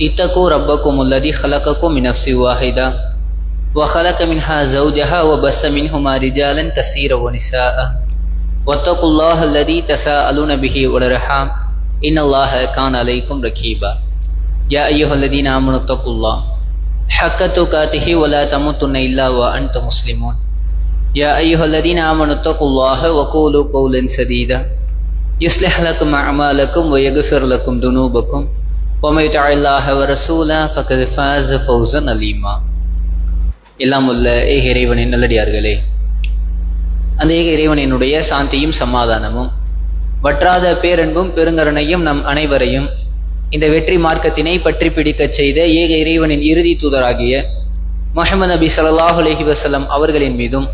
اتقوا ربكم الذي خلقكم من نفس واحدة وخلق منها زوجها وبس منهما رجالا كثيرا ونساء. واتقوا الله الذي تساءلون به والأرحام. إن الله كان عليكم رقيبا يا أيها الذين آمنوا اتقوا الله حق تقاته ولا تموتن إلا وأنتم مسلمون. يا أيها الذين آمنوا اتقوا الله وقولوا قولا سديدا. يصلح لكم أعمالكم ويغفر لكم ذنوبكم. ومن يطع الله ورسوله فقد فاز فوزا عظيما எல்லாம் உள்ள ஏக இறைவனின் நல்லடியார்களே அந்த ஏக இறைவனினுடைய சாந்தியும் சமாதானமும் வற்றாத பேரன்பும் பெருங்கருணையும் நம் அனைவரையும் இந்த வெற்றி மார்க்கத்தினை பற்றி பிடிக்கச் செய்த ஏக இறைவனின் இறுதி தூதராகிய முஹம்மது நபி ஸல்லல்லாஹு அலைஹி வஸல்லம் அவர்களின் மீதும்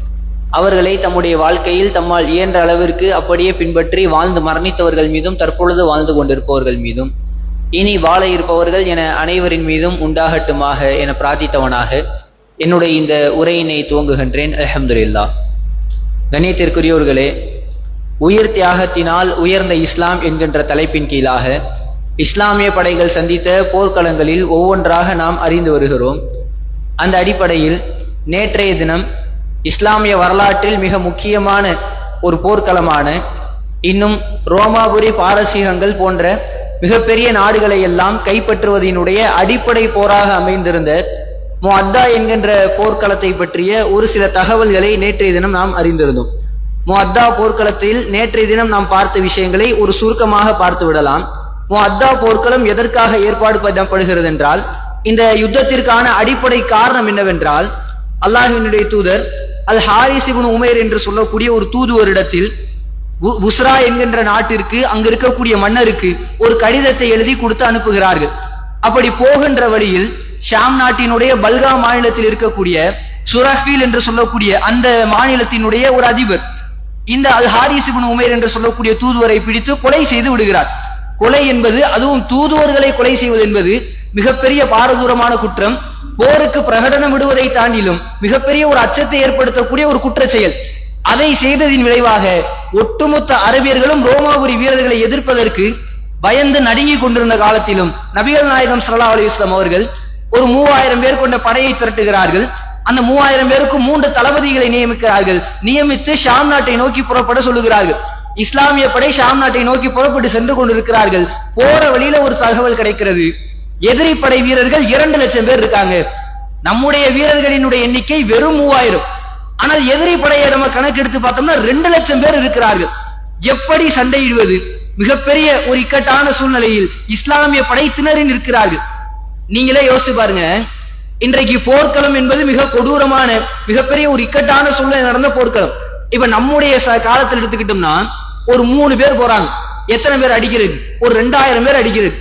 அவர்களை தம்முடைய வாழ்க்கையில் தம்மால் இயன்ற அளவிற்கு அப்படியே பின்பற்றி வாழ்ந்து மரணித்தவர்கள் மீதும் தற்பொழுது வாழ்ந்து கொண்டிருப்பவர்கள் மீதும் இனி வாழ இருப்பவர்கள் என அனைவரின் மீதும் உண்டாகட்டுமாக என பிரார்த்தித்தவனாக என்னுடைய இந்த உரையினை துவங்குகின்றேன். அலமதுல்லா கண்ணியத்திற்குரியவர்களே உயிர் தியாகத்தினால் உயர்ந்த இஸ்லாம் என்கின்ற தலைப்பின் கீழாக இஸ்லாமிய படைகள் சந்தித்த போர்க்களங்களில் ஒவ்வொன்றாக நாம் அறிந்து வருகிறோம். அந்த அடிப்படையில் நேற்றைய தினம் இஸ்லாமிய வரலாற்றில் மிக முக்கியமான ஒரு போர்க்களமான இன்னும் ரோமாபுரி பாரசீகங்கள் போன்ற மிகப்பெரிய நாடுகளை எல்லாம் கைப்பற்றுவதனுடைய அடிப்படை போராக அமைந்திருந்த முஅத்தா என்கின்ற போர்க்களத்தை பற்றிய ஒரு சில தகவல்களை நேற்றைய தினம் நாம் அறிந்திருந்தோம். முஅத்தா போர்க்களத்தில் நேற்றைய தினம் நாம் பார்த்த விஷயங்களை ஒரு சுருக்கமாக பார்த்து விடலாம். முஅத்தா போர்க்களம் எதற்காக ஏற்பாடு பண்ணப்படுகிறது என்றால் இந்த யுத்தத்திற்கான அடிப்படை காரணம் என்னவென்றால் அல்லாஹினுடைய தூதர் அல் ஹாரிஸ் இப்னு உமேர் என்று சொல்லக்கூடிய ஒரு தூதுவரிடத்தில் உஸ்ரா என்கின்ற நாட்டிற்கு அங்க இருக்கக்கூடிய மன்னருக்கு ஒரு கடிதத்தை எழுதி கொடுத்து அனுப்புகிறார்கள். அப்படி போகின்ற வழியில் ஷாம் நாட்டினுடைய பல்கா மாநிலத்தில் இருக்கக்கூடிய சுரஹ்வீல் என்று சொல்லக்கூடிய அந்த மாநிலத்தினுடைய ஒரு அதிபர் இந்த அது ஹாரிஸ் இப்னு உமைர் என்று சொல்லக்கூடிய தூதுவரை பிடித்து கொலை செய்து விடுகிறார். கொலை என்பது அதுவும் தூதுவர்களை கொலை செய்வது என்பது மிகப்பெரிய பாரதூரமான குற்றம். போருக்கு பிரகடனம் விடுவதை தாண்டிலும் மிகப்பெரிய ஒரு அச்சத்தை ஏற்படுத்தக்கூடிய ஒரு குற்ற செயல் அதை செய்ததின் விளைவாக ஒட்டுமொத்த அரபியர்களும் ரோமாபுரி வீரர்களை எதிர்ப்பதற்கு பயந்து நடுங்கிக் கொண்டிருந்த காலத்திலும் நபிகள் நாயகம் சல்லா அலி இஸ்லாம் அவர்கள் ஒரு மூவாயிரம் பேர் கொண்ட படையை திரட்டுகிறார்கள். அந்த மூவாயிரம் பேருக்கும் மூன்று தளபதிகளை நியமிக்கிறார்கள். நியமித்து ஷாம் நாட்டை நோக்கி புறப்பட சொல்லுகிறார்கள். இஸ்லாமிய படை ஷாம் நாட்டை நோக்கி புறப்பட்டு சென்று கொண்டிருக்கிறார்கள். போற வழியில ஒரு தகவல் கிடைக்கிறது. எதிரி படை வீரர்கள் இரண்டு லட்சம் பேர் இருக்காங்க. நம்முடைய வீரர்களினுடைய எண்ணிக்கை வெறும் மூவாயிரம். ஆனால் எதிரி படையை நம்ம கணக்கெடுத்து பார்த்தோம்னா ரெண்டு லட்சம் பேர் இருக்கிறார்கள். எப்படி சண்டையிடுவது? மிகப்பெரிய ஒரு இக்கட்டான சூழ்நிலையில் இஸ்லாமிய படை இருக்கிறார்கள். நீங்களே யோசிச்சு பாருங்க. இன்றைக்கு போர்க்களம் என்பது மிக கொடூரமான மிகப்பெரிய ஒரு இக்கட்டான சூழ்நிலை நடந்த போர்க்களம். இப்ப நம்முடைய காலத்தில் எடுத்துக்கிட்டோம்னா ஒரு மூணு பேர் போறாங்க. எத்தனை பேர் அடிக்கிறது? ஒரு ரெண்டாயிரம் பேர் அடிக்கிறது.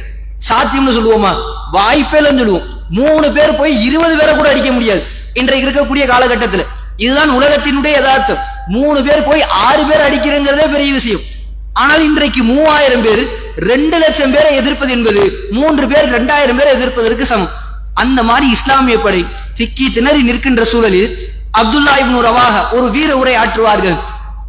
சாத்தியம்னு சொல்லுவோமா? வாய்ப்பே இல்லைன்னு சொல்லுவோம். மூணு பேர் போய் இருபது பேரை கூட அடிக்க முடியாது. இன்றைக்கு இருக்கக்கூடிய காலகட்டத்தில். இதுதான் உலகத்தினுடைய யதார்த்தம். மூணு பேர் போய் ஆறு பேர் அடிக்கிறங்கிறதே பெரிய விஷயம். ஆனால் இன்றைக்கு மூவாயிரம் பேர் ரெண்டு லட்சம் பேரை எதிர்ப்பது என்பது மூன்று பேர் ரெண்டாயிரம் பேரை எதிர்ப்பதற்கு சமம். அந்த மாதிரி இஸ்லாமிய படை திக்கி திணறி நிற்கின்ற சூழலில் அப்துல்லா இப்னு ரவாக ஒரு வீர உரை ஆற்றுவார்கள்.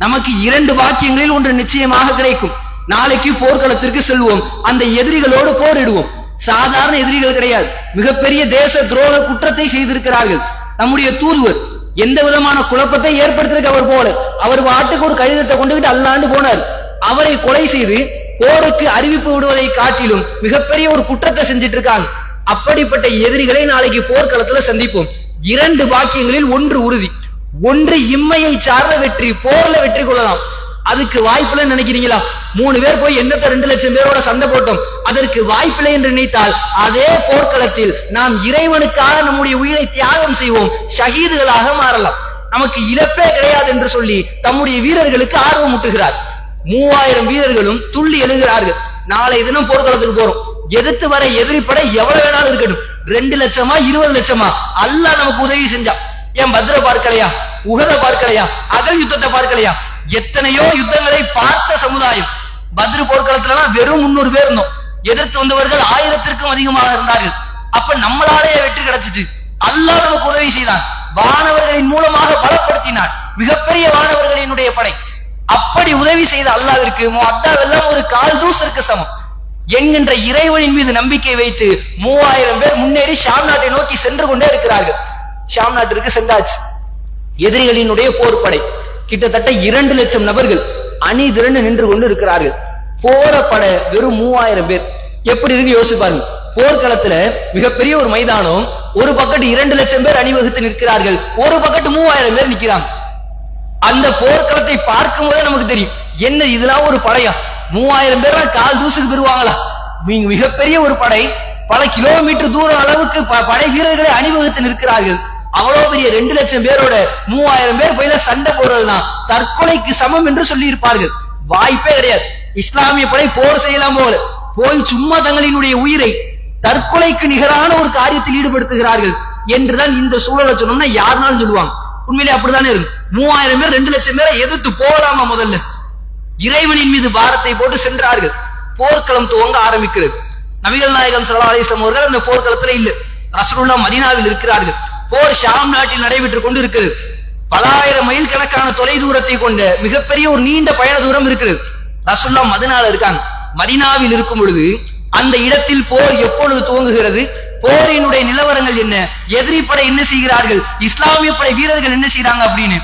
நமக்கு இரண்டு வாக்கியங்களில் ஒன்று நிச்சயமாக கிடைக்கும். நாளைக்கு போர்க்களத்திற்கு செல்வோம். அந்த எதிரிகளோடு போரிடுவோம். சாதாரண எதிரிகள் கிடையாது. மிகப்பெரிய தேச துரோக குற்றத்தை செய்திருக்கிறார்கள். நம்முடைய தூதுவர் எந்த விதமான குழப்பத்தை ஏற்படுத்திருக்க அவர் போல. அவர் வாட்டுக்கு ஒரு கடிதத்தை கொண்டுகிட்டு அல்லாண்டு போனார். அவரை கொலை செய்து போருக்கு அறிவிப்பு விடுவதை காட்டிலும் மிகப்பெரிய ஒரு குற்றத்தை செஞ்சிட்டு இருக்காங்க அப்படிப்பட்ட எதிரிகளை நாளைக்கு போர்க்களத்துல சந்திப்போம். இரண்டு வாக்கியங்களில் ஒன்று உறுதி. ஒன்று இம்மையை சார்ந்த வெற்றி போர்ல வெற்றி கொள்ளலாம். அதுக்கு வாய்ப்பில்லை நினைக்கிறீங்களா? மூணு பேர் போய் என்னத்த ரெண்டு லட்சம் பேரோட சண்டை போட்டோம்? அதற்கு வாய்ப்பில்லை என்று நினைத்தால் அதே போர்க்களத்தில் நாம் இறைவனுக்காக நம்முடைய உயிரை தியாகம் செய்வோம். ஷஹீதுகளாக மாறலாம். நமக்கு இழப்பே கிடையாது என்று சொல்லி தம்முடைய வீரர்களுக்கு ஆர்வம் ஊட்டுகிறார். மூவாயிரம் வீரர்களும் துள்ளி எழுகிறார்கள். நாளை தினம் போர்க்களத்துக்கு போறோம். எதிர்த்து வர எதிரிப்பட எவ்வளவு வேணாலும் இருக்கட்டும். ரெண்டு லட்சமா இருபது லட்சமா? அல்லாஹ் நமக்கு உதவி செஞ்சான் ஏன் பத்ர பார்க்கலையா? உகத பார்க்கலையா? அகல் யுத்தத்தை பார்க்கலையா? எத்தனையோ யுத்தங்களை பார்த்த சமுதாயம். பத்ரு போர்க்களத்துலலாம் வெறும் முன்னூறு பேர் இருந்தோம். எதிர்த்து வந்தவர்கள் ஆயிரத்திற்கும் அதிகமாக இருந்தார்கள். அப்ப நம்மளாலே வெற்றி கிடைச்சிச்சு. அல்லாஹ் நமக்கு உதவி செய்தான். வானவர்களின் மூலமாக பலப்படுத்தினார். மிகப்பெரிய வானவர்களினுடைய படை. அப்படி உதவி செய்த அல்லாவிற்கு அத்தாவெல்லாம் ஒரு கால் தூசருக்கு சமம். என்கின்ற இறைவனின் மீது நம்பிக்கை வைத்து மூவாயிரம் பேர் முன்னேறி ஷாம் நாட்டை நோக்கி சென்று கொண்டே இருக்கிறார்கள். ஷாம் நாட்டிற்கு சென்றாச்சு. எதிரிகளினுடைய போர் படை கிட்டத்தட்ட இரண்டு லட்சம் நபர்கள் அணி திரண்டு நின்று கொண்டு இருக்கிறார்கள் போற படை வெறும் மூவாயிரம் பேர். எப்படி இருக்கு யோசிப்பாருங்க போர்க்களத்துல மிகப்பெரிய ஒரு மைதானம் ஒரு பக்கத்து இரண்டு லட்சம் பேர் அணிவகுத்து நிற்கிறார்கள். ஒரு பக்கத்து மூவாயிரம் பேர் நிக்கிறாங்க. அந்த போர்க்களத்தை பார்க்கும் போதே நமக்கு தெரியும். என்ன இதெல்லாம் ஒரு படையா? மூவாயிரம் பேர் கால் தூசுக்கு பெறுவாங்களா? மிகப்பெரிய ஒரு படை. பல கிலோமீட்டர் தூரம் அளவுக்கு ப- படை வீரர்களை அணிவகுத்து நிற்கிறார்கள். அவ்வளவு பெரிய ரெண்டு லட்சம் பேரோட மூவாயிரம் பேர் போயில சண்டை போடுறதுதான். தற்கொலைக்கு சமம் என்று சொல்லி இருப்பார்கள் வாய்ப்பே கிடையாது. இஸ்லாமிய படை போர் செய்யலாம் போல. போய் சும்மா தங்களினுடைய உயிரை தற்கொலைக்கு நிகரான ஒரு காரியத்தில் ஈடுபடுத்துகிறார்கள் என்றுதான் இந்த சூழலை சொன்னோம்னா யாருனாலும் சொல்லுவாங்க. உண்மையிலே அப்படித்தானே இருக்கு. மூவாயிரம் பேர் ரெண்டு லட்சம் பேரை எதிர்த்து போகலாமா முதல்ல? இறைவனின் மீது பாரத்தை போட்டு சென்றார்கள். போர்க்களம் துவங்க ஆரம்பிக்கிறது. நபிகள் நாயகம் ஸல்லல்லாஹு அலிஸ்லாம் அவர்கள் அந்த போர்க்களத்துல இல்ல. ரசூல்லா மதீனாவில் இருக்கிறார்கள். போர் ஷாம் நாட்டில் நடைபெற்றுக் கொண்டு இருக்கிறது பலாயிரம் மைல் கணக்கான தொலை தூரத்தை கொண்ட மிகப்பெரிய ஒரு நீண்ட பயண தூரம் இருக்கிறது ரசுல்லா மதினால இருக்காங்க. மதீனாவில் இருக்கும் பொழுது அந்த இடத்தில் போர் எப்பொழுது துவங்குகிறது? போரினுடைய நிலவரங்கள் என்ன? எதிரி படை என்ன செய்கிறார்கள்? இஸ்லாமிய படை வீரர்கள் என்ன செய்யறாங்க அப்படின்னு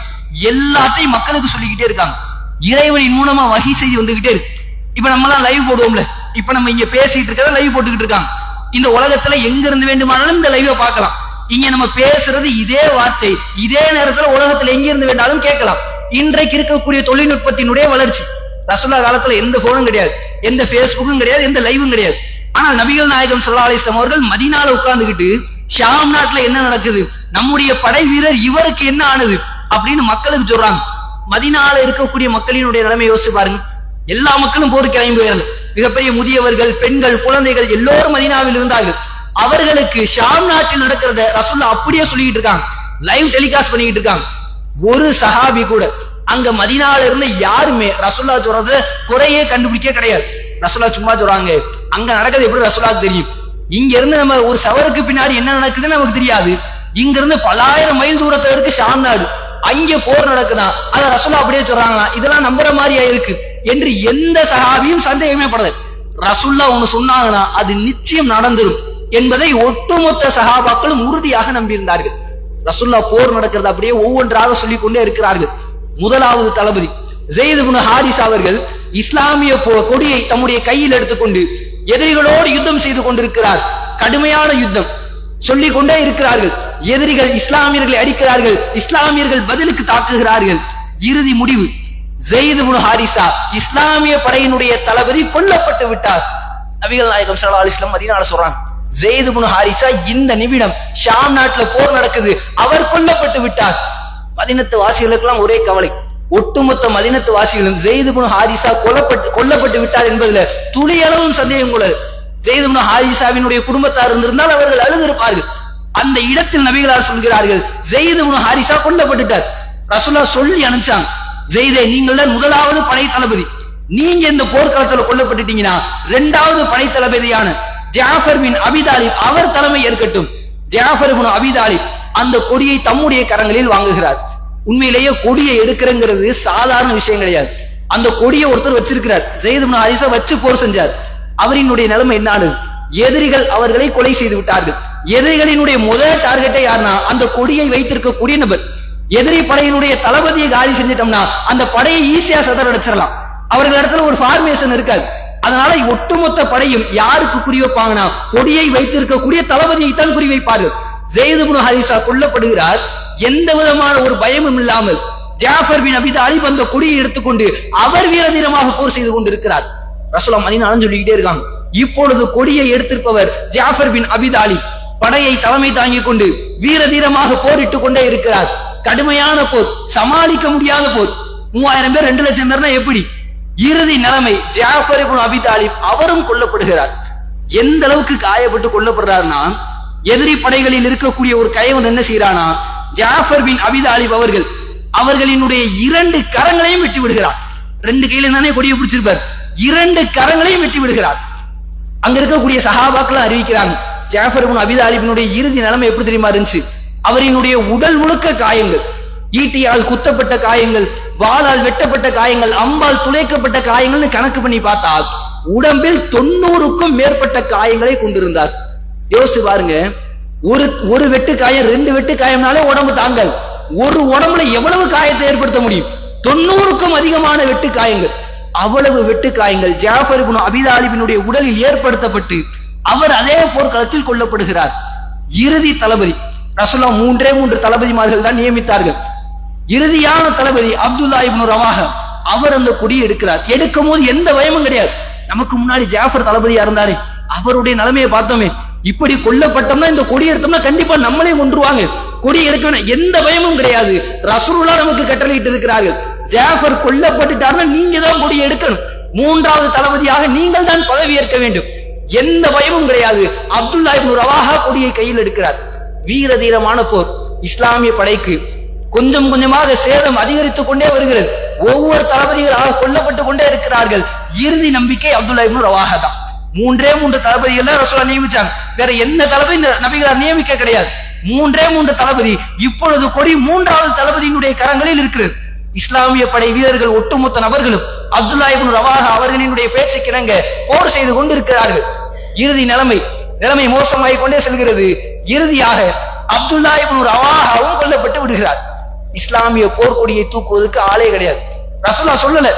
எல்லாத்தையும் மக்களுக்கு சொல்லிக்கிட்டே இருக்காங்க. இறைவனின் மூலமா வகி செய்து வந்துகிட்டே இருக்கு. இப்ப நம்ம எல்லாம் லைவ் போடுவோம்ல. இப்ப நம்ம இங்க பேசிட்டு இருக்கிறத லைவ் போட்டுக்கிட்டு இருக்காங்க. இந்த உலகத்துல எங்க இருந்து வேண்டுமானாலும் இந்த லைவை பார்க்கலாம். இங்க நம்ம பேசுறது இதே வார்த்தை. இதே நேரத்துல உலகத்துல எங்க இருந்து வேண்டாலும் கேட்கலாம். இன்றைக்கு இருக்கக்கூடிய தொழில்நுட்பத்தினுடைய வளர்ச்சி. ரசுல்லா காலத்துல எந்த போனும் கிடையாது. எந்த பேஸ்புக்கும் கிடையாது. எந்த லைவும் கிடையாது. ஆனால் நபிகள் நாயகம் ஸல்லல்லாஹு அலிஸ்லாம் அவர்கள் மதினால உட்கார்ந்துகிட்டு ஷாம் நாட்டுல என்ன நடக்குது? நம்முடைய படை வீரர் இவருக்கு என்ன ஆனது? அப்படின்னு மக்களுக்கு சொல்றாங்க. மதினால இருக்கக்கூடிய மக்களினுடைய நிலைமை யோசிச்சு பாருங்க. எல்லா மக்களும் போருக்கு கிளம்பி போயிருந்து மிகப்பெரிய முதியவர்கள் பெண்கள் குழந்தைகள் எல்லோரும் மதினாவில் இருந்தார்கள். அவர்களுக்கு ஷாம் நாட்டில் நடக்கிறத ரசுல்லா அப்படியே சொல்லிட்டு இருக்காங்க. லைவ் டெலிகாஸ்ட் பண்ணிக்கிட்டு இருக்காங்க. ஒரு சஹாபி கூட. அங்க மதினால இருந்து யாருமே ரசுல்லா சொல்றது குறையே கண்டுபிடிக்க கிடையாது. ரசுல்லா சும்மா சொல்றாங்க. அங்க நடக்கிறது எப்படி ரசுல்லா தெரியும்? இங்க இருந்து நம்ம ஒரு சவருக்கு பின்னாடி என்ன நடக்குதுன்னு நமக்கு தெரியாது. இங்க இருந்து பலாயிரம் மைல் தூரத்துல இருக்கு ஷாம் நாடு. அங்க போர் நடக்குதா? அத ரசுல்லா அப்படியே சொல்றாங்களா? இதெல்லாம் நம்புற மாதிரியா இருக்கு? என்று எந்த சஹாபியும் சந்தேகமே படல. ரசுல்லா ஒண்ணு சொன்னாங்கன்னா அது நிச்சயம் நடந்துரும். என்பதை ஒட்டுமொத்த சகாபாக்களும் உறுதியாக நம்பியிருந்தார்கள். ரசுல்லா போர் நடக்கிறது அப்படியே ஒவ்வொன்றாக சொல்லிக் கொண்டே இருக்கிறார்கள். முதலாவது தளபதி ஜெயித் இப்னு ஹாரிஸ் அவர்கள் இஸ்லாமிய கொடியை தம்முடைய கையில் எடுத்துக்கொண்டு எதிரிகளோடு யுத்தம் செய்து கொண்டிருக்கிறார். கடுமையான யுத்தம். சொல்லிக் கொண்டே இருக்கிறார்கள். எதிரிகள் இஸ்லாமியர்களை அடிக்கிறார்கள். இஸ்லாமியர்கள் பதிலுக்கு தாக்குகிறார்கள். இறுதி முடிவு. ஜெயித் இப்னு ஹாரிசா இஸ்லாமிய படையினுடைய தளபதி கொல்லப்பட்டு விட்டார். நபிகள் நாயகம் ஸல்லல்லாஹு அலைஹி வஸல்லம் சொல்றாங்க. ஜெயித் இப்னு ஹாரிசா இந்த நிமிடம் ஷாம் நாட்டுல போர் நடக்குது. அவர் கொல்லப்பட்டு விட்டார். மதினத்து வாசிகளுக்கெல்லாம் ஒரே கவலை. ஒட்டுமொத்த மதினத்து வாசிகளும் ஜெயித் இப்னு ஹாரிசா கொல்லப்பட்டு கொல்லப்பட்டு விட்டார் என்பதுல துளியளவும் சந்தேகம் கொள்ளது ஜெயித் இப்னு ஹாரிசாவினுடைய குடும்பத்தார் இருந்திருந்தால் அவர்கள் அழுதிருப்பார்கள். அந்த இடத்தில் நபிகளார் சொல்கிறார்கள் ஜெயித் இப்னு ஹாரிசா கொல்லப்பட்டுட்டார். ரசுல்லா சொல்லி அனுப்பிச்சாங்க ஜெயிதே நீங்கள் தான் முதலாவது படை தளபதி நீங்க இந்த போர்க்களத்துல கொல்லப்பட்டுட்டீங்கன்னா இரண்டாவது படை தளபதியான ஜாஃபர் பின் அபிதாலிப் அவர் தலைமை ஏற்கட்டும். ஜாஃபர் பின் அபிதாலிப் அந்த கொடியை தம்முடைய கரங்களில் வாங்குகிறார். உண்மையிலேயே கொடியை எடுக்கிறங்கிறது சாதாரண விஷயம் கிடையாது. அந்த கொடியை ஒருத்தர் வச்சிருக்கிறார். ஜெயது பின் வச்சு போர் செஞ்சார். அவரினுடைய நிலைமை என்ன எதிரிகள் அவர்களை கொலை செய்து விட்டார்கள். எதிரிகளினுடைய முதல் டார்கெட்டை யாருன்னா அந்த கொடியை வைத்திருக்கக்கூடிய நபர். எதிரி படையினுடைய தளபதியை காலி செஞ்சிட்டோம்னா அந்த படையை ஈஸியா சதறடிச்சிடலாம். அவர்கள் இடத்துல ஒரு ஃபார்மேஷன் இருக்காது. அதனால ஒட்டுமொத்த படையும் யாருக்கு குறி வைப்பாங்கன்னா கொடியை வைத்திருக்கக்கூடிய தளபதியை தான் குறி வைப்பார்கள். ஜெயித் இப்னு ஹரிசா கொல்லப்படுகிறார். எந்த விதமான ஒரு பயமும் இல்லாமல் ஜாஃபர் பின் அபித அலிப் அந்த கொடியை எடுத்துக்கொண்டு அவர் வீர தீரமாக போர் செய்து கொண்டிருக்கிறார். ரசூலா மதினாலும் சொல்லிக்கிட்டே இருக்காங்க. இப்பொழுது கொடியை எடுத்திருப்பவர் ஜாஃபர் பின் அபி அலி. படையை தலைமை தாங்கிக் கொண்டு வீர தீரமாக போரிட்டுக் கொண்டே இருக்கிறார். கடுமையான போர் சமாளிக்க முடியாத போர். மூவாயிரம் பேர் ரெண்டு லட்சம் பேர்னா எப்படி? இறுதி நிலைமை ஜாஃபர் அபி தாலிப் அவரும் கொல்லப்படுகிறார். எந்த அளவுக்கு காயப்பட்டு கொல்லப்படுறாருன்னா எதிரி படைகளில் இருக்கக்கூடிய ஒரு கைவன் என்ன செய்யறானா ஜாஃபர் பின் அபிதாலிப் அவர்கள் அவர்களினுடைய இரண்டு கரங்களையும் வெட்டி விடுகிறார். ரெண்டு கையில தானே கொடியை பிடிச்சிருப்பார். இரண்டு கரங்களையும் வெட்டி விடுகிறார். அங்க இருக்கக்கூடிய சஹாபாக்களை அறிவிக்கிறாங்க ஜாஃபர் பின் அபிதாலிபினுடைய இறுதி நிலைமை எப்படி தெரியுமா இருந்துச்சு? அவரினுடைய உடல் முழுக்க காயங்கள் ஈட்டியால் குத்தப்பட்ட காயங்கள் வாளால் வெட்டப்பட்ட காயங்கள் அம்பால் துளைக்கப்பட்ட காயங்கள்னு கணக்கு பண்ணி பார்த்தா உடம்பில் தொண்ணூறுக்கும் மேற்பட்ட காயங்களை கொண்டிருந்தார். யோசிச்சு பாருங்க ஒரு ஒரு வெட்டு காயம் ரெண்டு வெட்டு காயம்னாலே உடம்பு தாங்கல். ஒரு உடம்புல எவ்வளவு காயத்தை ஏற்படுத்த முடியும்? தொண்ணூறுக்கும் அதிகமான வெட்டு காயங்கள். அவ்வளவு வெட்டு காயங்கள். ஜாஃபர் இப்னு அபிதாலிபினுடைய உடலில் ஏற்படுத்தப்பட்டு அவர் அதே போர்க்களத்தில் கொல்லப்படுகிறார். இறுதி தளபதி ரசலம் மூன்றே மூன்று தளபதிமார்கள் தான் நியமித்தார்கள். இறுதியான தளபதி அப்துல்லா இப்னு ரவாக அவர் அந்த கொடியை எடுக்கிறார். எடுக்கும் போது எந்த பயமும் கிடையாது. நமக்கு முன்னாடி ஜாஃபர் தளபதியா இருந்தாரு. அவருடைய நிலைமையை பார்த்தோமே. இப்படி கொல்லப்பட்டோம்னா இந்த கொடி எடுத்தோம்னா கண்டிப்பா நம்மளே கொன்றுவாங்க. கொடி எடுக்க எந்த பயமும் கிடையாது. ரசூலா நமக்கு கட்டளையிட்டு இருக்கிறார்கள். ஜாஃபர் கொல்லப்பட்டுட்டாருன்னா நீங்க தான் கொடி எடுக்கணும். மூன்றாவது தளபதியாக நீங்கள் தான் பதவி ஏற்க வேண்டும். எந்த பயமும் கிடையாது. அப்துல்லா இப்னு ரவாஹா கொடியை கையில் எடுக்கிறார். வீர தீரமான போர். இஸ்லாமிய படைக்கு கொஞ்சம் கொஞ்சமாக சேதம் அதிகரித்துக் கொண்டே வருகிறது. ஒவ்வொரு தளபதிகளாக கொல்லப்பட்டு கொண்டே இருக்கிறார்கள். இறுதி நம்பிக்கை அப்துல்லா இப்னு ரவாக தான். மூன்றே மூன்று தளபதிகள் தான் ரசோலா நியமிச்சாங்க. வேற எந்த தளபதி நபிகளார் நியமிக்க கிடையாது. மூன்றே மூன்று தளபதி. இப்பொழுது கொடி மூன்றாவது தளபதியினுடைய கரங்களில் இருக்கிறது. இஸ்லாமிய படை வீரர்கள் ஒட்டுமொத்த நபர்களும் அப்துல்லா இப்னு ரவாக அவர்களினுடைய பேச்சு கிணங்க போர் செய்து கொண்டிருக்கிறார்கள். இறுதி நிலைமை நிலைமை மோசமாகிக் கொண்டே செல்கிறது. இறுதியாக அப்துல்லா இப்னு ரவாகவும் கொல்லப்பட்டு விடுகிறார். இஸ்லாமிய போர்க்கொடியை தூக்குவதற்கு ஆளே கிடையாது. ரசூலா சொல்லல.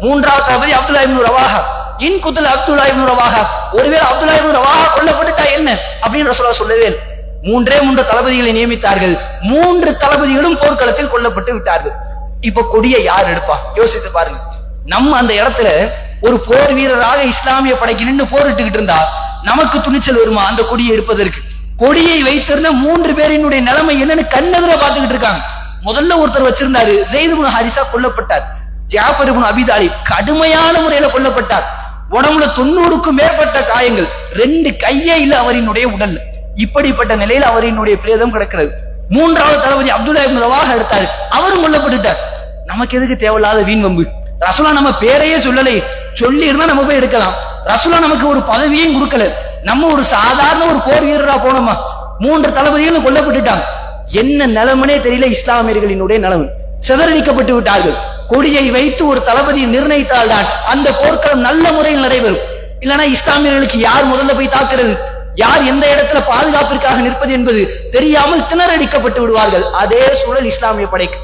மூன்றாவது தளபதி அப்துல்லா இப்னு ரவாஹா. இன் குத்துல அப்துல்லா இப்னு ரவாஹா. ஒருவேளை அப்துல்லா இப்னு ரவாஹா கொல்லப்பட்டுட்டா என்ன? அப்படின்னு ரசூலா சொல்லவே இல்லை. மூன்றே மூன்று தளபதிகளை நியமித்தார்கள். மூன்று தளபதிகளும் போர்க்களத்தில் கொல்லப்பட்டு விட்டார்கள். இப்ப கொடியை யார் எடுப்பா? யோசித்து பாருங்க. நம்ம அந்த இடத்துல ஒரு போர் வீரராக இஸ்லாமிய படைக்கு நின்று போரிட்டுக்கிட்டு இருந்தா நமக்கு துணிச்சல் வருமா அந்த கொடியை எடுப்பதற்கு? கொடியை வைத்திருந்த மூன்று பேரினுடைய நிலைமை என்னன்னு கண்ணெதிர பார்த்துக்கிட்டு இருக்காங்க. முதல்ல ஒருத்தர் வச்சிருந்தாரு ஜெயிது ஹரிசா கொல்லப்பட்டார். ஜாஃபர் இப்னு அபி கடுமையான முறையில கொல்லப்பட்டார். உடம்புல தொண்ணூறுக்கும் மேற்பட்ட காயங்கள் ரெண்டு கையே இல்ல அவரினுடைய உடல்ல இப்படிப்பட்ட நிலையில அவரினுடைய பிரேதம் கிடக்கிறது. மூன்றாவது தளபதி அப்துல்லா ரவாக எடுத்தாரு. அவரும் கொல்லப்பட்டுட்டார். நமக்கு எதுக்கு தேவையில்லாத வீண் வம்பு? ரசுலா நம்ம பேரையே சொல்லலை. சொல்லி இருந்தா நம்ம போய் எடுக்கலாம். ரசுலா நமக்கு ஒரு பதவியும் கொடுக்கல. நம்ம ஒரு சாதாரண ஒரு போர் வீரரா போனோமா? மூன்று தளபதிகளும் கொல்லப்பட்டுட்டாங்க. என்ன நிலமனே தெரியல இஸ்லாமியர்களினுடைய நிலைமை சிதறடிக்கப்பட்டு விட்டார்கள். கொடியை வைத்து ஒரு தளபதியை நிர்ணயித்தால் தான் அந்த போர்க்களம் நல்ல முறையில் நடைபெறும். இல்லனா இஸ்லாமியர்களுக்கு யார் முதல்ல போய் தாக்குறது? யார் எந்த இடத்துல பாதுகாப்பிற்காக நிற்பது என்பது தெரியாமல் திணறடிக்கப்பட்டு விடுவார்கள். அதே சூழல் இஸ்லாமிய படைக்கு.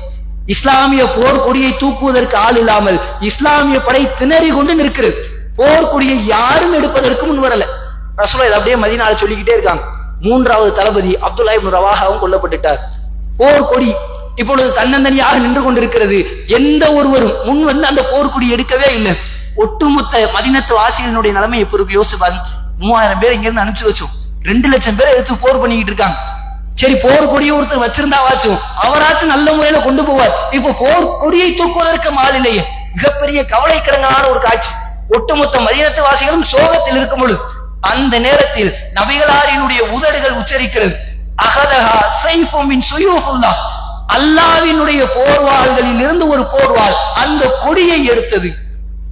இஸ்லாமிய போர் கொடியை தூக்குவதற்கு ஆள் இல்லாமல் இஸ்லாமிய படை திணறி கொண்டு நிற்கிறது. போர் கொடியை யாரும் எடுப்பதற்கு முன் வரல. ரசூலா இதை அப்படியே மதினால சொல்லிக்கிட்டே இருக்காங்க. மூன்றாவது தளபதி அப்துல்லா இப்னு ரவாகவும் கொல்லப்பட்டுட்டார். போர் கொடி இப்பொழுது தன்னந்தனியாக நின்று கொண்டிருக்கிறது. எந்த ஒருவரும் முன் வந்து அந்த போர்க்குடி எடுக்கவே இல்லை. ஒட்டுமொத்த மதினத்து வாசிகளினுடைய நிலைமை இப்ப இருக்கு யோசிச்சு பாருங்க. மூவாயிரம் பேர் இங்க இருந்து அனுப்பிச்சு வச்சோம். ரெண்டு லட்சம் பேரை எடுத்து போர் பண்ணிக்கிட்டு இருக்காங்க. சரி போர் கொடியை ஒருத்தர் வச்சிருந்தாவாச்சும் அவராச்சும் நல்ல முறையில கொண்டு போவார். இப்ப போர் கொடியை தூக்குவதற்கு ஆள் இல்லையே. மிகப்பெரிய கவலை கிடங்கான ஒரு காட்சி. ஒட்டுமொத்த மதினத்து வாசிகளும் சோகத்தில் இருக்கும் பொழுது அந்த நேரத்தில் நபிகளாரினுடைய உதடுகள் உச்சரிக்கிறது. அகதஹா சைஃபும் சுயூஃபுல்லா அல்லாவினுடைய போர்வாள்களில் இருந்து ஒரு போர்வாள் அந்த கொடியை எடுத்தது.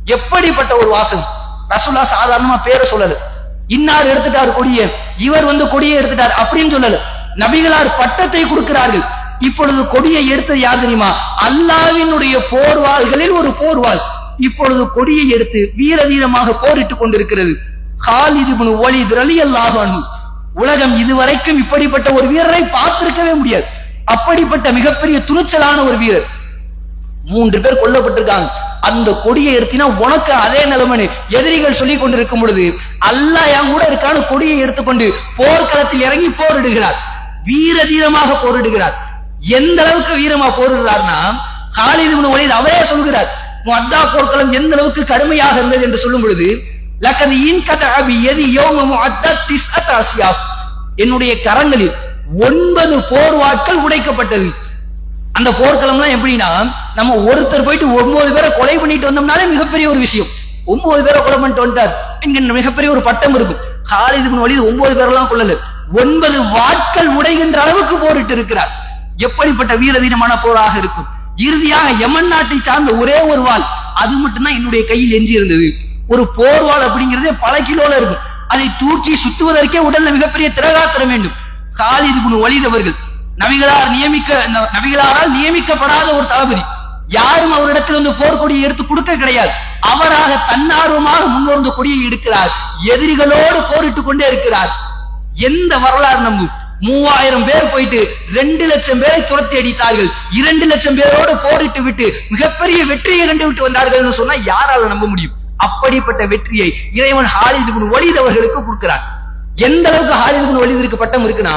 எப்படிப்பட்ட ஒரு வாசம் ரசுல்லா சாதாரணமா பேரை சொல்லல. இன்னார் எடுத்துட்டார் கொடியை இவர் வந்து கொடியை எடுத்துட்டார் அப்படின்னு சொல்லல. நபிகளார் பட்டத்தை கொடுக்கிறார்கள். இப்பொழுது கொடியை எடுத்தது யார் தெரியுமா? அல்லாவினுடைய போர்வாள்களில் ஒரு போர்வாள். இப்பொழுது கொடியை எடுத்து வீர தீரமாக போரிட்டுக் கொண்டிருக்கிறது. ஹாலிது ஒளி வலீத் ரலியல்லாஹு உலகம் இதுவரைக்கும் இப்படிப்பட்ட ஒரு வீரரை பார்த்திருக்கவே முடியாது. அப்படிப்பட்ட மிகப்பெரிய துணிச்சலான ஒரு வீரர். மூன்று பேர் கொல்லப்பட்டிருக்காங்க. அந்த கொடியை எடுத்தினா உனக்கு அதே நிலைமை எதிரிகள் சொல்லி கொண்டிருக்கும் பொழுது அல்லா என் கூட இருக்கான கொடியை எடுத்துக்கொண்டு போர்க்களத்தில் இறங்கி போரிடுகிறார். வீர தீரமாக போரிடுகிறார். எந்த அளவுக்கு வீரமா போரிடுறார்னா காலிது ஒளி அவரே சொல்கிறார் அத்தா போர்க்களம் எந்த அளவுக்கு கடுமையாக இருந்தது என்று சொல்லும் பொழுது லக்கது இன்கத அபி எது யோமமு அத்தா திஸ் அத்தாசியா என்னுடைய கரங்களில் ஒன்பது போர்வாட்கள் உடைக்கப்பட்டது. அந்த போர்க்களம்லாம் எப்படின்னா நம்ம ஒருத்தர் போயிட்டு ஒன்பது பேரை கொலை பண்ணிட்டு வந்தோம்னாலே மிகப்பெரிய ஒரு விஷயம். ஒன்பது பேரை கொலை பண்ணிட்டு வந்துட்டார். என்கின்ற மிகப்பெரிய ஒரு பட்டம் இருக்கும் காலிது வழி ஒன்பது பேரெல்லாம் கொள்ளல ஒன்பது வாட்கள் உடைகின்ற அளவுக்கு போரிட்டு இருக்கிறார் எப்படிப்பட்ட வீரதீனமான போராக இருக்கும். இறுதியாக யமன் நாட்டை சார்ந்த ஒரே ஒரு வாள். அது மட்டும்தான் என்னுடைய கையில் எஞ்சி இருந்தது ஒரு போர்வால் அப்படிங்கிறது பல கிலோல இருக்கும். அதை தூக்கி சுத்துவதற்கே உடல்ல மிகப்பெரிய திரகாத்திரம் வேண்டும். காலிது குணு ஒளிதவர்கள் நபிகளார் நியமிக்க ந- நபிகளாரால் நியமிக்கப்படாத ஒரு தளபதி. யாரும் அவரிடத்தில் வந்து போர்க்கொடியை எடுத்து கொடுக்க கிடையாது. அவராக தன்னார்வமாக முன்வந்து கொடியை எடுக்கிறார். எதிரிகளோடு போரிட்டுக் கொண்டே இருக்கிறார். எந்த வரலாறு நம்பும் மூவாயிரம் பேர் போயிட்டு ரெண்டு லட்சம் பேரை துரத்தி அடித்தார்கள். இரண்டு லட்சம் பேரோடு போரிட்டு விட்டு மிகப்பெரிய வெற்றியை கண்டு விட்டு வந்தார்கள் சொன்னா யாரால நம்ப முடியும்? அப்படிப்பட்ட வெற்றியை இறைவன் ஹாலிது பின் வலீத் அவர்களுக்கு கொடுக்கிறார். எந்த அளவுக்கு ஹாலிது பின் வலீதிற்கு பட்டம் இருக்குன்னா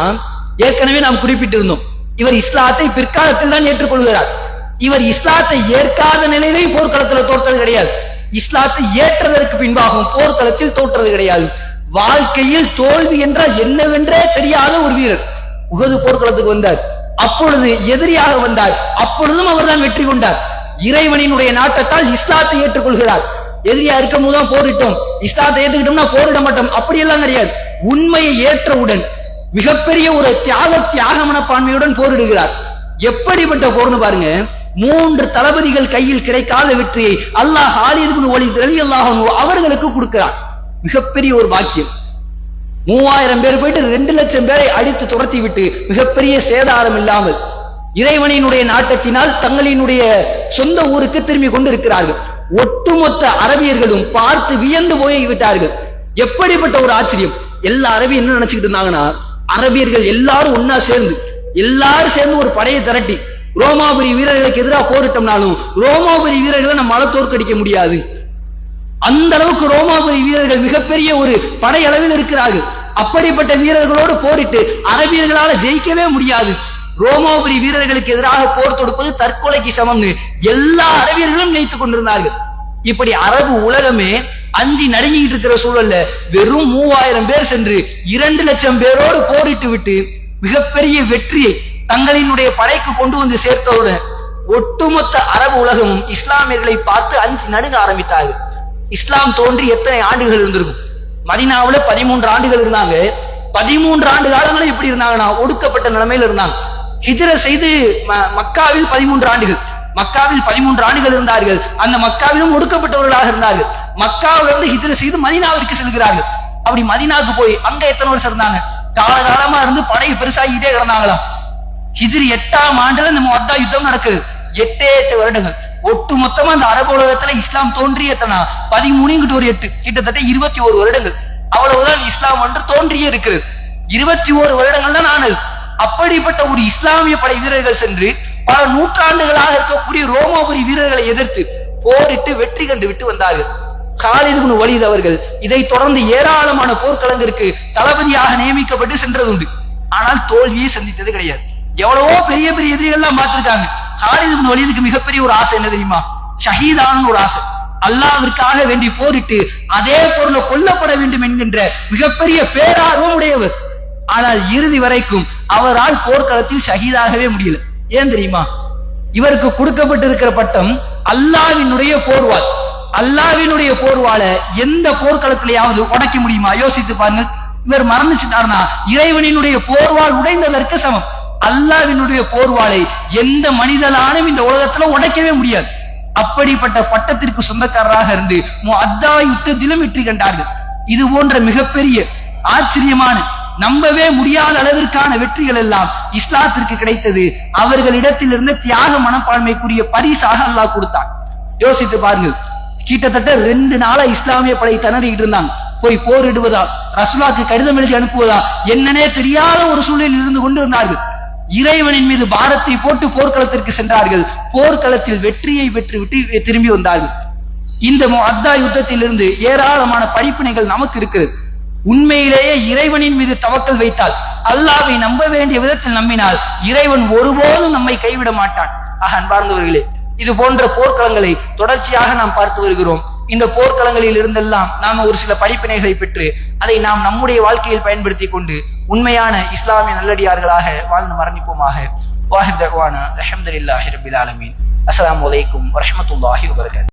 ஏற்கனவே நாம் குறிப்பிட்டிருந்தோம் இவர் இஸ்லாத்தை பிற்காலத்தில் தான் ஏற்றுக்கொள்கிறார். இவர் இஸ்லாத்தை ஏற்காத நிலையிலே போர்க்களத்தில் தோற்றது கிடையாது. இஸ்லாத்தை ஏற்றதற்கு பின்பாகவும் போர்க்களத்தில் தோற்றது கிடையாது. வாழ்க்கையில் தோல்வி என்றால் என்னவென்றே தெரியாத ஒரு வீரர் உகது போர்க்களத்துக்கு வந்தார். அப்பொழுது எதிரியாக வந்தார். அப்பொழுதும் அவர்தான் வெற்றி கொண்டார். இறைவனினுடைய நாட்டத்தால் இஸ்லாத்தை ஏற்றுக்கொள்கிறார். எதிரியா இருக்கும் போதுதான் போரிட்டோம் இஸ்லாத்தை ஏத்துக்கிட்டோம்னா போரிட மாட்டோம். அப்படியெல்லாம் கிடையாது. உண்மையை ஏற்றவுடன் மிகப்பெரிய ஒரு தியாக தியாக மனப்பான்மையுடன் போரிடுகிறார் எப்படிப்பட்ட போர்னு பாருங்க. மூன்று தளபதிகள் கையில் கிடைக்காத வெற்றியை அல்லாஹ் ஆலிது ஒளி தெளி அல்லாஹ் அவர்களுக்கு கொடுக்கிறார். மிகப்பெரிய ஒரு பாக்கியம். மூவாயிரம் பேர் போயிட்டு ரெண்டு லட்சம் பேரை அடித்து துரத்தி விட்டு மிகப்பெரிய சேதாரம் இல்லாமல் இறைவனினுடைய நாட்டத்தினால் தங்களினுடைய சொந்த ஊருக்கு திரும்பி கொண்டு இருக்கிறார்கள் ஒட்டுமொத்த அரபியர்களும் பார்த்து வியந்து போய் விட்டார்கள் எப்படிப்பட்ட ஒரு ஆச்சரியம்? எல்லா அரபியும் என்ன நினைச்சுக்கிட்டு இருந்தாங்கன்னா அரபியர்கள் எல்லாரும் ஒன்னா சேர்ந்து எல்லாரும் சேர்ந்து ஒரு படையை திரட்டி ரோமாபுரி வீரர்களுக்கு எதிராக போரிட்டோம்னாலும் ரோமாபுரி வீரர்களை நம்மளால தோற்கடிக்க முடியாது. அந்த அளவுக்கு ரோமாபுரி வீரர்கள் மிகப்பெரிய ஒரு படையளவில் இருக்கிறார்கள். அப்படிப்பட்ட வீரர்களோடு போரிட்டு அரபியர்களால ஜெயிக்கவே முடியாது. ரோமாபுரி வீரர்களுக்கு எதிராக போர் தொடுப்பது தற்கொலைக்கு சமம்னு எல்லா அரபியர்களும் நினைத்துக் கொண்டிருந்தார்கள். இப்படி அரபு உலகமே அஞ்சு நடுங்கிட்டு இருக்கிற சூழல்ல வெறும் மூவாயிரம் பேர் சென்று இரண்டு லட்சம் பேரோடு போரிட்டு விட்டு மிகப்பெரிய வெற்றியை தங்களினுடைய படைக்கு கொண்டு வந்து சேர்த்தவுடன் ஒட்டுமொத்த அரபு உலகமும் இஸ்லாமியர்களை பார்த்து அஞ்சு நடுங்க ஆரம்பித்தார்கள். இஸ்லாம் தோன்றி எத்தனை ஆண்டுகள் இருந்திருக்கும்? மதினாவில் பதிமூன்று ஆண்டுகள் இருந்தாங்க. பதிமூன்று ஆண்டு காலங்களும் எப்படி இருந்தாங்கன்னா ஒடுக்கப்பட்ட நிலைமையில இருந்தாங்க. ஹிஜ்ர செய்து ம- மக்காவில் பதிமூன்று ஆண்டுகள். மக்காவில் பதிமூன்று ஆண்டுகள் இருந்தார்கள். அந்த மக்காவிலும் ஒடுக்கப்பட்டவர்களாக இருந்தார்கள். மக்காவிலிருந்து ஹிஜ்ர செய்து மதினாவிற்கு செல்கிறார்கள். அப்படி மதினாவுக்கு போய் அங்க எத்தனை வருஷம் இருந்தாங்க? காலகாலமா இருந்து படை பெருசாகிட்டே கிடந்தாங்களாம். ஹிஜ்ரி எட்டாம் ஆண்டுல நம்ம அத்தா யுத்தம் நடக்குது. எட்டே எட்டு வருடங்கள். ஒட்டு மொத்தமா அந்த அரபு உலகத்துல இஸ்லாம் தோன்றிய எத்தனா? பதிமூணுங்கிட்ட ஒரு எட்டு. கிட்டத்தட்ட இருபத்தி ஒரு வருடங்கள். அவ்வளவுதான் இஸ்லாம் ஒன்று தோன்றியே இருக்கிறது. இருபத்தி ஒரு வருடங்கள் தான் ஆனது. அப்படிப்பட்ட ஒரு இஸ்லாமிய படை வீரர்கள் சென்று பல நூற்றாண்டுகளாக இருக்கக்கூடிய ரோமாபுரி வீரர்களை எதிர்த்து போரிட்டு வெற்றி கண்டு விட்டு வந்தார்கள். காலிது குணு அவர்கள் இதை தொடர்ந்து ஏராளமான போர்க்களங்கிற்கு தளபதியாக நியமிக்கப்பட்டு சென்றதுண்டு. ஆனால் தோல்வியை சந்தித்தது கிடையாது. எவ்வளவோ பெரிய பெரிய எதிரிகள்லாம் பார்த்திருக்காங்க. காலிது குணு வலிதுக்கு மிகப்பெரிய ஒரு ஆசை என்ன தெரியுமா? ஷஹீதான ஒரு ஆசை. அல்லாவிற்காக வேண்டி போரிட்டு அதே பொருளை கொல்லப்பட வேண்டும் என்கின்ற மிகப்பெரிய பேரார்வம் உடையவர் ஆனால் இறுதி வரைக்கும் அவரால் போர்க்களத்தில் ஷஹீதாகவே முடியல. ஏன் தெரியுமா? இவருக்கு கொடுக்கப்பட்டிருக்கிற பட்டம் அல்லாவினுடைய போர்வாள். அல்லாவினுடைய போர்வாளை எந்த போர்க்களத்திலேயாவது உடைக்க முடியுமா? யோசித்து பாருங்க இவர் மறந்துச்சுட்டார்னா இறைவனினுடைய போர்வாள் உடைந்ததற்கு சமம். அல்லாவினுடைய போர்வாளை எந்த மனிதனாலும் இந்த உலகத்துல உடைக்கவே முடியாது. அப்படிப்பட்ட பட்டத்திற்கு சொந்தக்காரராக இருந்து அத்தா யுத்தத்திலும் வெற்றி கண்டார்கள். இது போன்ற மிகப்பெரிய ஆச்சரியமான நம்பவே முடியாத அளவிற்கான வெற்றிகள் எல்லாம் இஸ்லாத்திற்கு கிடைத்தது. அவர்களிடத்தில் இருந்த தியாக மனப்பான்மைக்குரிய பரிசாக அல்லாஹ் கொடுத்தான். யோசித்து பாருங்கள். கிட்டத்தட்ட ரெண்டு நாளா இஸ்லாமிய படை திணறிட்டு இருந்தாங்க போய் போரிடுவதா ரசுலாக்கு கடிதம் எழுதி அனுப்புவதா? என்னன்னே தெரியாத ஒரு சூழலில் இருந்து கொண்டு இருந்தார்கள் இறைவனின் மீது பாரத்தை போட்டு போர்க்களத்திற்கு சென்றார்கள். போர்க்களத்தில் வெற்றியை பெற்று விட்டு திரும்பி வந்தார்கள். இந்த அத்தா யுத்தத்திலிருந்து ஏராளமான படிப்பினைகள் நமக்கு இருக்கிறது. உண்மையிலேயே இறைவனின் மீது தவக்கல் வைத்தால் அல்லாவை நம்ப வேண்டிய விதத்தில் நம்பினால் இறைவன் ஒருபோதும் நம்மை கைவிட மாட்டான். ஆக அன்பார்ந்தவர்களே இது போன்ற போர்க்களங்களை தொடர்ச்சியாக நாம் பார்த்து வருகிறோம். இந்த போர்க்களங்களில் இருந்தெல்லாம் நாம் ஒரு சில படிப்பினைகளை பெற்று அதை நாம் நம்முடைய வாழ்க்கையில் பயன்படுத்தி கொண்டு உண்மையான இஸ்லாமிய நல்லடியார்களாக வாழ்ந்து மரணிப்போமாக. வாஹித் தகவான அஹமதுல்லாஹி ரபில் ஆலமீன். அஸ்லாம் வலைக்கும் வரமத்துல்லாஹி வபரகாத்துஹு